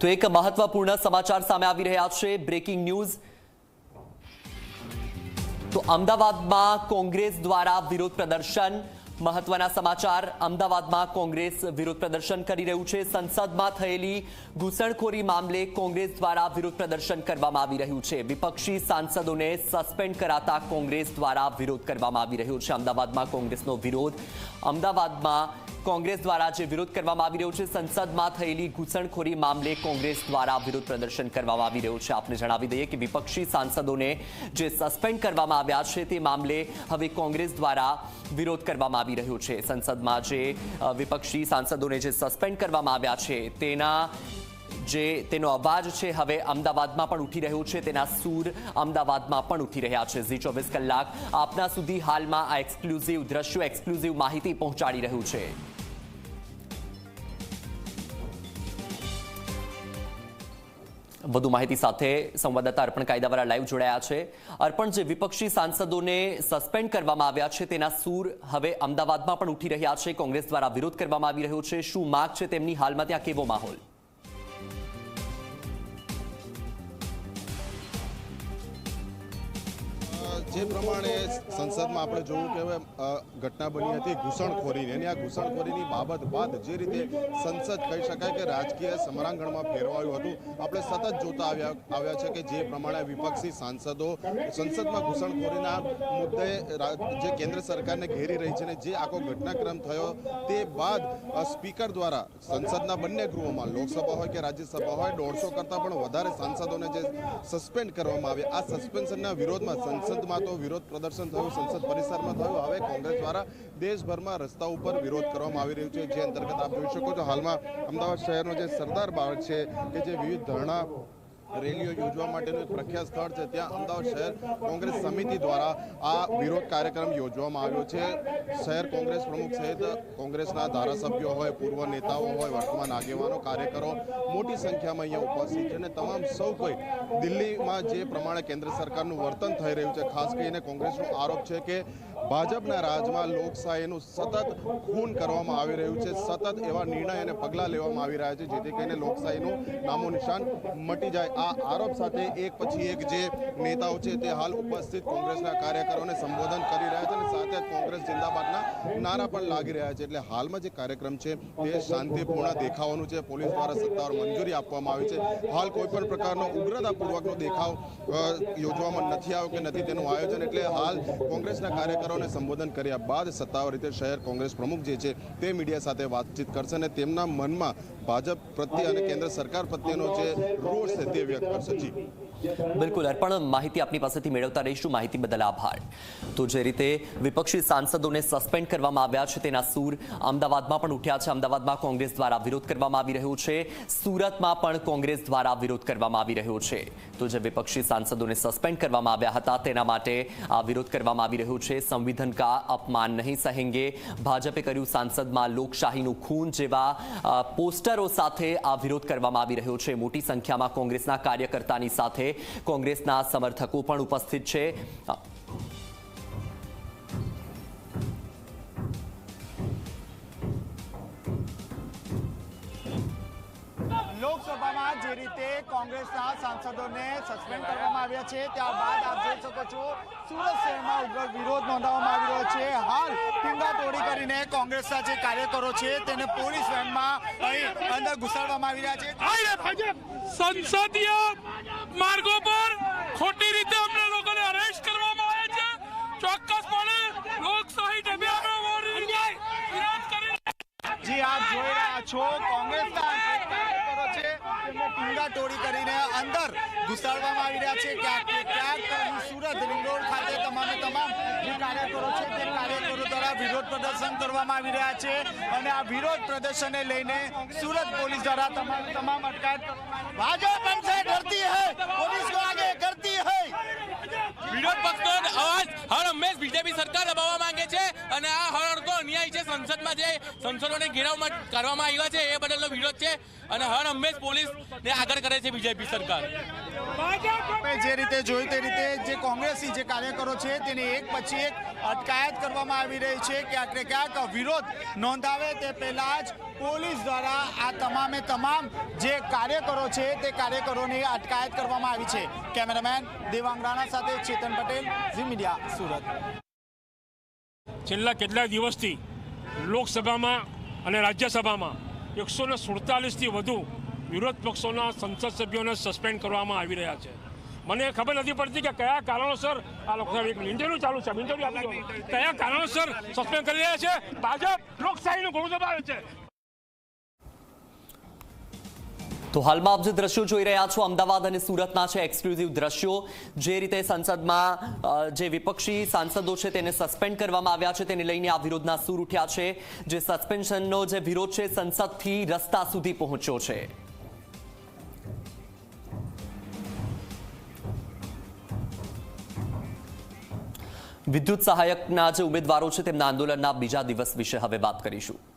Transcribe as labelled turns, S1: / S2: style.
S1: તો એક મહત્વપૂર્ણ સમાચાર સામે આવી રહ્યા છે. બ્રેકિંગ ન્યૂઝ તો અમદાવાદમાં કોંગ્રેસ દ્વારા વિરોધ પ્રદર્શન. મહત્વના સમાચાર. અમદાવાદમાં કોંગ્રેસ વિરોધ પ્રદર્શન કરી રહ્યું છે. સંસદમાં થયેલી ઘૂસણખોરી મામલે કોંગ્રેસ દ્વારા વિરોધ પ્રદર્શન કરવામાં આવી રહ્યું છે. વિપક્ષી સાંસદોને સસ્પેન્ડ કરાતા કોંગ્રેસ દ્વારા વિરોધ કરવામાં આવી રહ્યો છે. અમદાવાદમાં કોંગ્રેસનો વિરોધ. અમદાવાદમાં કોંગ્રેસ દ્વારા જે વિરોધ કરવામાં આવી રહ્યો છે, સંસદમાં થયેલી ઘૂસણખોરી મામલે કોંગ્રેસ દ્વારા વિરોધ પ્રદર્શન કરવામાં આવી રહ્યું છે. આપને જણાવી દઈએ કે વિપક્ષી સાંસદોને જે સસ્પેન્ડ કરવામાં આવ્યા છે, તે મામલે હવે કોંગ્રેસ દ્વારા વિરોધ કરવામાં આવી રહ્યો છે. સંસદમાં જે વિપક્ષી સાંસદોને જે સસ્પેન્ડ કરવામાં આવ્યા છે, તેના જે તેનો અવાજ છે, હવે અમદાવાદમાં પણ ઉઠી રહ્યો છે. તેના સૂર અમદાવાદમાં પણ ઉઠી રહ્યા છે. ઝી ચોવીસ કલાક આપના સુધી હાલમાં આ એક્સક્લુઝિવ દ્રશ્યો, એક્સક્લુઝિવ માહિતી પહોંચાડી રહ્યું છે. વધુ માહિતી સાથે સંવાદદાતા અર્પણ કાયદાવાળા લાઈવ જોડાયા છે. અર્પણ, જે વિપક્ષી સાંસદોને સસ્પેન્ડ કરવામાં આવ્યા છે, તેના સૂર હવે અમદાવાદમાં પણ ઉઠી રહ્યા છે. કોંગ્રેસ દ્વારા વિરોધ કરવામાં આવી રહ્યો છે. શું માગ છે તેમની? હાલમાં ત્યાં કેવો માહોલ?
S2: જે પ્રમાણે સંસદમાં આપણે જોયું કે ઘટના બની હતી ઘૂસણખોરીની. અને આ ઘૂસણખોરીની બાબત બાદ જે રીતે સંસદ કહી શકાય કે રાજકીય સમરાંગણમાં ફેરવાયું હતું. આપણે સતત જોતા આવ્યા આવ્યા છે કે જે પ્રમાણે વિપક્ષી સાંસદો સંસદમાં ઘૂસણખોરીના મુદ્દે જે કેન્દ્ર સરકારને ઘેરી રહી છે અને જે આખો ઘટનાક્રમ થયો તે બાદ સ્પીકર દ્વારા સંસદના બંને ગૃહોમાં, લોકસભા હોય કે રાજ્યસભા હોય, દોઢસો કરતાં પણ વધારે સાંસદોને જે સસ્પેન્ડ કરવામાં આવ્યા. આ સસ્પેન્શનના વિરોધમાં સંસદમાં તો વિરોધ પ્રદર્શન થયું, સંસદ પરિસરમાં થયું. હવે કોંગ્રેસ દ્વારા દેશભરમાં રસ્તા ઉપર વિરોધ કરવામાં આવી રહ્યું છે, જે અંતર્ગત આપ જોઈ શકો છો. હાલમાં અમદાવાદ શહેરનો જે સરદાર બાગ છે, કે જે વિવિધ ધરણા રેલીઓ યોજવા માટેનું એક પ્રખ્યાત સ્થળ છે. ત્યાં અમદાવાદ શહેર કોંગ્રેસ સમિતિ દ્વારા આ વિરોધ કાર્યક્રમ યોજવામાં આવ્યો છે. શહેર કોંગ્રેસ પ્રમુખ સહિત કોંગ્રેસના ધારાસભ્યો હોય, પૂર્વ નેતાઓ હોય, વર્તમાન આગેવાનો, કાર્યકરો મોટી સંખ્યામાં અહીંયા ઉપસ્થિત છે અને તમામ સૌ કોઈ દિલ્હીમાં જે પ્રમાણે કેન્દ્ર સરકારનું વર્તન થઈ રહ્યું છે, ખાસ કરીને કોંગ્રેસનો આરોપ છે કે ભાજપના રાજમાં લોકશાહીનું સતત ખૂન કરવામાં આવી રહ્યું છે. સતત એવા નિર્ણય અને પગલાં લેવામાં આવી રહ્યા છે, જેથી કરીને લોકશાહીનું નામો નિશાન મટી જાય. આ આરોપ સાથે એક પછી એક જે નેતાઓ છે તે હાલ ઉપસ્થિત કોંગ્રેસના કાર્યકરોને સંબોધન કરી રહ્યા છે અને સાથે જ કોંગ્રેસ જિંદાબાદના નારા પણ લાગી રહ્યા છે. એટલે હાલમાં જે કાર્યક્રમ છે તે શાંતિપૂર્ણ દેખાવાનું છે. પોલીસ દ્વારા સત્તાવાર મંજૂરી આપવામાં આવી છે. હાલ કોઈપણ પ્રકારનો ઉગ્રતાપૂર્વકનો દેખાવ યોજવામાં નથી આવ્યો કે નથી તેનું આયોજન. એટલે હાલ કોંગ્રેસના કાર્યકરોને સંબોધન કર્યા બાદ સત્તાવાર રીતે શહેર કોંગ્રેસ પ્રમુખ જે છે તે મીડિયા સાથે વાતચીત કરશે અને તેમના મનમાં ભાજપ પ્રત્યે અને કેન્દ્ર સરકાર પ્રત્યેનો જે રોષ છે તે વ્યક્ત કરશે. જી.
S1: બિલકુલ, અર્પણ માહિતી આપની પાસેથી મેળવતા રહીશું. માહિતી બદલ આભાર. તો જે રીતે વિપક્ષી સાંસદોને સસ્પેન્ડ કરવામાં આવ્યા છે, તેના સૂર અમદાવાદમાં પણ ઉઠ્યા છે. અમદાવાદમાં કોંગ્રેસ દ્વારા વિરોધ કરવામાં આવી રહ્યો છે. સુરતમાં પણ કોંગ્રેસ દ્વારા વિરોધ કરવામાં આવી રહ્યો છે. તો જે વિપક્ષી સાંસદોને સસ્પેન્ડ કરવામાં આવ્યા હતા, તેના માટે આ વિરોધ કરવામાં આવી રહ્યો છે. સંવિધાન કા અપમાન નહીં સહેંગે. ભાજપે કર્યું સાંસદમાં લોકશાહીનું ખૂન જેવા પોસ્ટરો સાથે આ વિરોધ કરવામાં આવી રહ્યો છે. મોટી સંખ્યામાં કોંગ્રેસના કાર્યકર્તાની સાથે કોંગ્રેસના સમર્થકો પણ ઉપસ્થિત છે.
S3: લોકસભામાં જે રીતે કોંગ્રેસના સાંસદોને સસ્પેન્ડ કરવામાં આવ્યા છે ત્યારબાદ આપ જોઈ શકો છો સુરત શહેરમાં ઉગ્ર વિરોધ નોંધાવવામાં આવી રહ્યો છે. હાલ ટીંગા તોડી કરીને કોંગ્રેસના જે કાર્યકરો છે તેને પોલીસ વેનમાં અહીં અંદર ઘુસાડવામાં આવી રહ્યા છે.
S4: સંસદીય માર્ગો પર ખોટી રીતે અમને લોકોને અરેસ્ટ કરવામાં આવે છે. ચોક્કસપણે લોકશાહી ઢબે અમારી વિરોધ કરી
S3: જી આપ જોઈ રહ્યા છો કોંગ્રેસના ટોળી કરીને અંદર ઘુસાડવામાં આવી રહ્યા છે. ક્યાંક ક્યાંક સુરત ખાતે તમામે તમામ જે કાર્યકરો છે તે કાર્યકરો દ્વારા વિરોધ પ્રદર્શન કરવામાં આવી રહ્યા છે. અને આ વિરોધ પ્રદર્શનને લઈને સુરત પોલીસ દ્વારા તમામ તમામ અટકાયત ભાજપ હમસે કરતી હૈ. પોલીસ કો આગે કરતી હૈ.
S4: વિરોધ પક્ષનો અવાજ હર હંમેશ બીજેપી સરકાર દબાવવા માંગે છે. અને આ હરણ તો સંસદમાં જે સંસદોને ઘેરાવમાં કરવામાં આવ્યા છે એ બદલનો વિરોધ છે
S5: અને હર હંમેશ પોલીસને આગળ કરે છે બીજેપી સરકાર.
S3: આપણે જે રીતે જોયું તે રીતે જે કોંગ્રેસી જે કાર્યકરો છે તેની એક પછી એક અટકાયત કરવામાં આવી રહી છે. કે આખરે ક્યાંક વિરોધ નોંધાવે તે પહેલાં જ પોલીસ દ્વારા આ તમામે તમામ જે કાર્યકરો છે તે કાર્યકરોની અટકાયત કરવામાં આવી છે. કેમેરામેન દેવાંગ રાણા સાથે ચેતન પટેલ ઝી મીડિયા સુરત.
S4: છેલ્લા કેટલાક દિવસથી લોકસભામાં અને રાજ્યસભામાં એકસો ને સુડતાલીસથી વધુ વિરોધ પક્ષોના સંસદ સભ્યોને સસ્પેન્ડ કરવામાં આવી રહ્યા છે. મને ખબર નથી પડતી કે કયા કારણોસર આ લોકો એક ઇન્ટરવ્યુ ચાલુ છે ઇન્ટરવ્યુ આપી કયા કારણોસર સસ્પેન્ડ કરી રહ્યા છે? ભાજપ લોકશાહીનું ઘણું દબાવે છે.
S1: તો હાલમાં આપ જે દ્રશ્યો જોઈ રહ્યા છો, અમદાવાદ અને સુરતના છે એક્સક્લુઝિવ દ્રશ્યો. જે રીતે સંસદમાં જે વિપક્ષી સાંસદો છે તેને સસ્પેન્ડ કરવામાં આવ્યા છે, તેને લઈને આ વિરોધના સૂર ઉઠ્યા છે. જે સસ્પેન્શનનો જે વિરોધ છે, સંસદથી રસ્તા સુધી પહોંચ્યો છે. વિદ્યુત સહાયકના જે ઉમેદવારો છે, તેમના આંદોલનના બીજા દિવસ વિશે હવે વાત કરીશું.